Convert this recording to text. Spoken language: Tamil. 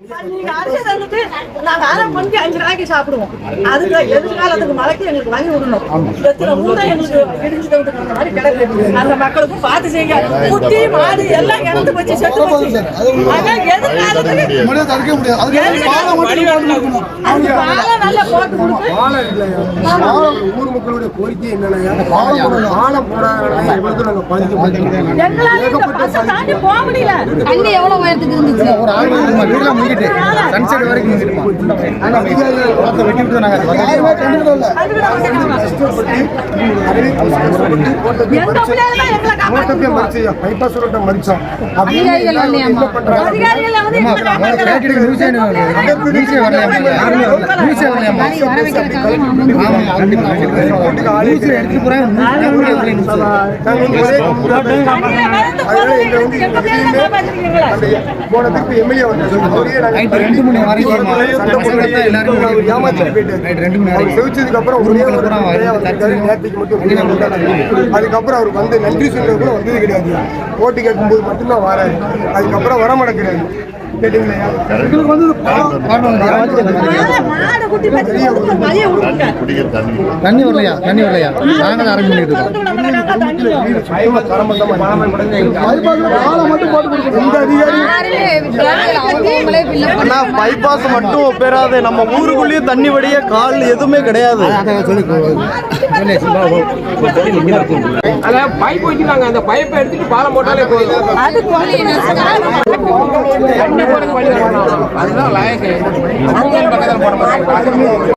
நீங்க அரிசி தந்துட்டு நாங்க அரை மணிக்கு அஞ்சு நாளைக்கு சாப்பிடுவோம். அதுக்கு எதிர்காலத்துக்கு மழைக்கு எங்களுக்கு வாங்கி விடணும். எத்தனை ஊரை எங்களுக்கு இடிஞ்சு தவிர்த்து அந்த மாதிரி கிடக்கு. அந்த மக்களுக்கும் பார்த்து செய்யுங்க. குட்டி மாடு எல்லாம் இறந்து போச்சு செத்து போச்சு. எதிர்காலத்துக்கு. அந்த பாலம் நல்லா போட்டு கொடுத்து. ஊர் மக்களுடைய கோரிக்கை என்னன்னா பாலம் பாதிக்கப்பட்டிருக்கோம் எங்களால இந்த பஸ்ஸை தாண்டி போக முடியல. தண்ணி எவ்வளவு உயரத்துக்கு இருந்துச்சு? முங்கிட்டு. சன்செட் வரைக்கும் குளத்தை வெட்டி விட்டு நாங்கள் மறிச்சு மறிச்சு பைபாஸ் ரோட்டை மறிச்சோம் அந்த போனதுக்கு எம்எல்ஏ வந்து ரெண்டு மணி வரைக்கும். நைட் ரெண்டு மணி வரைக்கும் அப்புறம் ஒரே நேத்துக்கு மட்டும். அதுக்கப்புறம் அவர் வந்து நன்றி சொல்றது கூட வந்தது கிடையாது. ஓட்டு கேட்கும்போது மட்டும்தான் வராரு. அதுக்கப்புறம் வர மாட்டேங்கிறாரு. தண்ணி வரலையா? தண்ணி வரலையா? நாங்க தான் அரேஞ்ச் பண்ணிட்டு இருக்கோம் அதிகாரி ஆனா பைபாஸ் மட்டும் பெறாது நம்ம ஊருக்குள்ளேயும் தண்ணி வடிய கால் எதுவுமே கிடையாது. பைப் வச்சிருக்காங்க அந்த பைப்பை எடுத்துட்டு பாலம் போட்டாலே போதும். அது கொலை தண்ணி போறதுக்கு வழி வரணும். அதுதான் லாயக்கு. அவங்க பக்கத்தில் போட மாட்டாங்க.